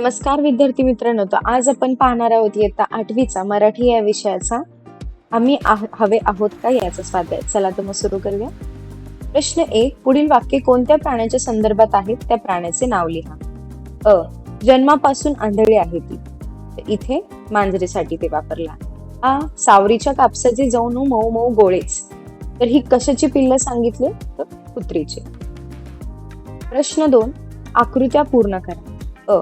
नमस्कार विद्यार्थी मित्रांनो तर आज आपण पाहणार आहोत इयत्ता आठवीचा मराठी या विषयाचा. आम्ही आह- हवे आहोत का याचा स्वाध्याय? चला तर मग सुरू करूया. प्रश्न एक पुढील वाक्य कोणत्या प्राण्याच्या संदर्भात आहेत त्या प्राण्याचे नाव लिहा. अ जन्मापासून आंधळी आहे ती. इथे मांजरीसाठी ते वापरला. आ सावरीच्या कापसाचे जाऊन मऊ मऊ गोळेच. तर ही कशाची पिल्ल सांगितले? तर कुत्रीचे. प्रश्न दोन आकृत्या पूर्ण करा. अ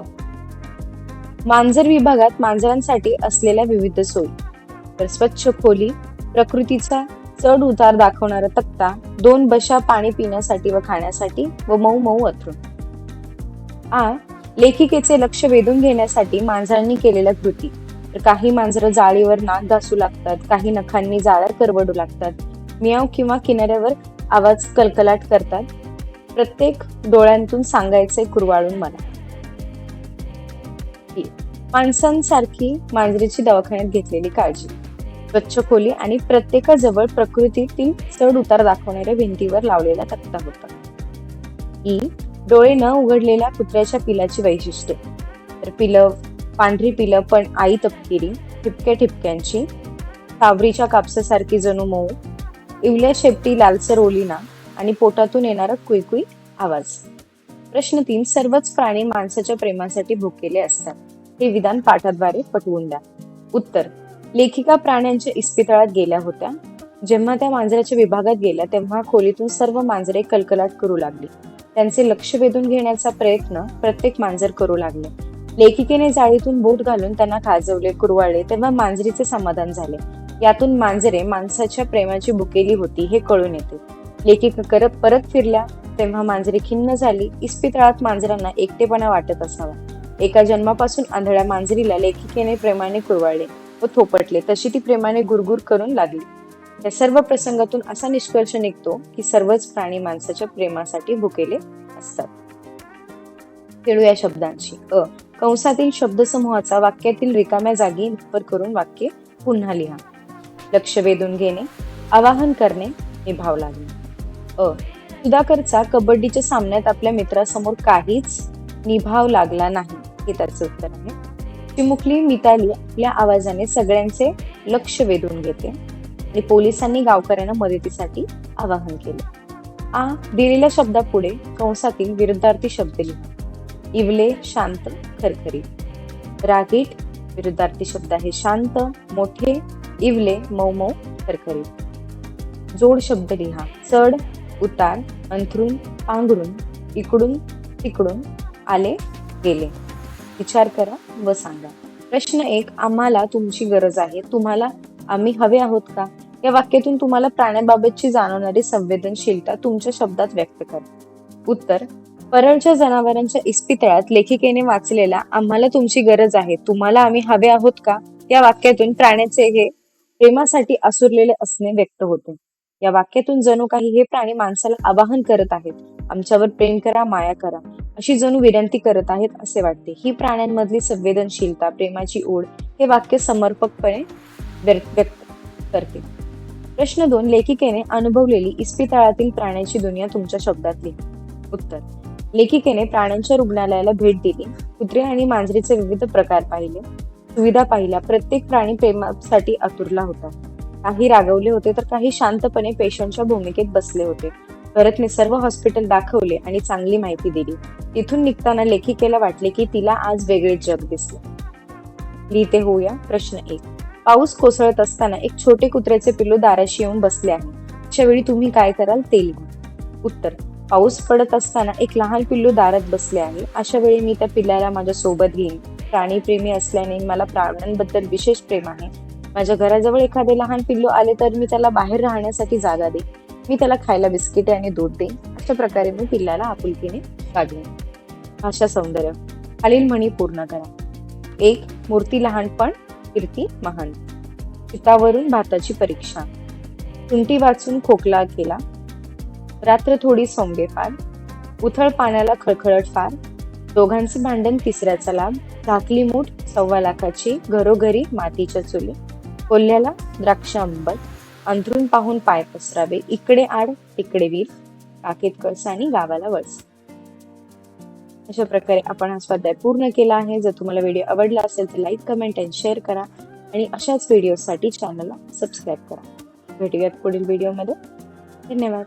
मांजर विभागात मांजरांसाठी असलेल्या विविध सोयी. तर स्वच्छ खोली प्रकृतीचा चढ उतार दाखवणारा तक्ता दोन बशा पाणी पिण्यासाठी व खाण्यासाठी व मऊ मऊ अथरून. आ लेखिकेचे लक्ष वेधून घेण्यासाठी मांजरांनी केलेल्या कृती. तर काही मांजरं जाळीवर नाक घासू लागतात काही नखांनी जाळ्या करवडू लागतात. मियाव किंवा किनाऱ्यावर आवाज कलकलाट करतात. प्रत्येक डोळ्यांतून सांगायचे कुरवाळून मला. माणसांसारखी मांजरीची दवाखान्यात घेतलेली काळजी. स्वच्छ खोली आणि प्रत्येकाजवळ प्रकृतीतील चढ उतार दाखवणाऱ्या भिंतीवर लावलेला तक्ता होता. ई डोळे न उघडलेल्या कुत्र्याच्या पिलाची वैशिष्ट्ये. तर पिलं पांढरी पिलं पण आई तपकिरी ठिपक्या ठिपक्यांची सावरीच्या कापसासारखी जणू मऊ इवल्या शेपटी लालसर ओलिना आणि पोटातून येणारा कुईकुई आवाज. प्रश्न तीन सर्वच प्राणी माणसाच्या प्रेमासाठी भुकेले असतात. हे विधान पाठाद्वारे पटवून द्या. उत्तर लेखिका प्राण्यांच्या इस्पितळात गेल्या होत्या. जेव्हा त्या मांजराच्या विभागात गेल्या तेव्हा खोलीतून सर्व मांजरे कलकलाट करू लागली. त्यांचे लक्ष वेधून घेण्याचा प्रयत्न प्रत्येक मांजर करू लागले. लेखिकेने जाळीतून बोट घालून त्यांना खाजवले कुरवाळले तेव्हा मांजरीचे समाधान झाले. यातून मांजरे माणसाच्या प्रेमाची भुकेली होती हे कळून येते. लेखिका करत परत फिरल्या. तेव्हा मांजरी खिन्न झाली. इस्पितळात मांजरांना एकटेपणा वाटत असावा. एका जन्मापासून आंधळ्या मांजरीला लेखिकेने प्रेमाने कुरवाळले व थोपटले. तशी ती प्रेमाने गुरगुर करून लागली. या सर्व प्रसंगातून असा निष्कर्ष निघतो की सर्वच प्राणी माणसाच्या प्रेमासाठी भुकेले असतात. खेळू या शब्दांची अ. कंसातील शब्दसमूहाचा वाक्यातील रिकाम्या जागी वापर करून वाक्य पुन्हा लिहा. लक्ष वेधून घेणे आवाहन करणे निभाव लागणे. अ. सुधाकरचा कबड्डीच्या सामन्यात आपल्या मित्रासमोर काहीच निभाव लागला नाही हे त्याचं उत्तर आहे. चिमुकली मिताली आपल्या आवाजाने सगळ्यांचे लक्ष वेधून घेते आणि पोलिसांनी गावकऱ्यांना मदतीसाठी आवाहन केले. आ दिलेल्या शब्दापुढे कंसातील विरुद्धार्थी शब्द लिहा. इवले शांत खरखरी रागीट विरुद्धार्थी शब्द आहे. शांत मोठे इवले मऊ मऊ खरखरी जोड शब्द लिहा. चढ उतार अंथरून पांघरून इकडून तिकडून आले गेले. विचार करा व सांगा. प्रश्न एक आम्हाला तुमची गरज आहे. तुम्हाला आम्ही हवे आहोत का? या वाक्यातून तुम्हाला प्राण्याबाबतची जाणवणारी संवेदनशीलता तुमच्या शब्दात व्यक्त करा. उत्तर परळच्या जनावरांच्या इस्पितळात लेखिकेने वाचलेला आम्हाला तुमची गरज आहे. तुम्हाला आम्ही हवे आहोत का? या वाक्यातून प्राण्याचे हे प्रेमासाठी आसुरलेले असणे व्यक्त होते. या वाक्यातून जणू काही हे प्राणी माणसाला आवाहन करत आहेत. आमच्यावर प्रेम करा माया करा. अशी जणू विनंती करत आहेत असे वाटते. ही प्राण्यांमधली संवेदनशीलता प्रेमाची ओढ हे वाक्य समर्पकपणे व्यक्त करते. प्रश्न दोन. लेखिकेने अनुभवलेली इस्पितळातील प्राण्यांची दुनिया तुमच्या शब्दात लिहा उत्तर. लेखिकेने प्राण्यांच्या रुग्णालयाला भेट दिली. कुत्रे आणि मांजरीचे विविध प्रकार पाहिले. सुविधा पाहिल्या. प्रत्येक प्राणी प्रेमासाठी आतुरला होता. काही रागवले होते तर काही शांतपणे पेशंटच्या भूमिकेत बसले होते. भरतने सर्व हॉस्पिटल दाखवले आणि चांगली माहिती दिली. तिथून निघताना लेखिकेला वाटले की तिला आज वेगळे जग दिसले. लिहिते होऊया? प्रश्न एक. पाऊस कोसळत असताना एक छोटे कुत्र्याचे पिल्लू दाराशी येऊन बसले आहे. अशा वेळी तुम्ही काय कराल ते लिहा. उत्तर. पाऊस पडत असताना एक लहान पिल्लू दारात बसले आहे. अशा वेळी मी त्या पिल्लाला माझ्या सोबत घेईन. प्राणीप्रेमी असल्याने मला प्राण्यांबद्दल विशेष प्रेम आहे. माझ्या घराजवळ एखादे लहान पिल्लू आले तर मी त्याला बाहेर राहण्यासाठी जागा देईन. मी त्याला खायला बिस्किटे आणि दूध देईन. अशा प्रकारे मी पिल्लाला आपुलकीने वागवेन. भाषा सौंदर्य. खालील म्हणी पूर्ण करा. एक मूर्ती लहानपण कीर्ती महान. चितावरून भाताची परीक्षा. तुंटी वाचून खोकला केला. रात्र थोडी सोंगे फार. उथळ पाण्याला खळखळट फार. दोघांचे भांडण तिसऱ्याचा लाभ. झाकली मूठ सव्वा लाखाची घरोघरी मातीच्या चुली. कोल्ह्याला द्राक्ष आंबट अंथरून पाहून पाय पसरावे इकडे आड तिकडे वीर काकेत कळस आणि गावाला वळस. अशा प्रकारे आपण हा स्वाध्याय पूर्ण केला आहे. जर तुम्हाला व्हिडिओ आवडला असेल तर लाईक कमेंट अँड शेअर करा आणि अशाच व्हिडिओसाठी चॅनलला सबस्क्राईब करा. भेटूयात पुढील व्हिडिओमध्ये धन्यवाद.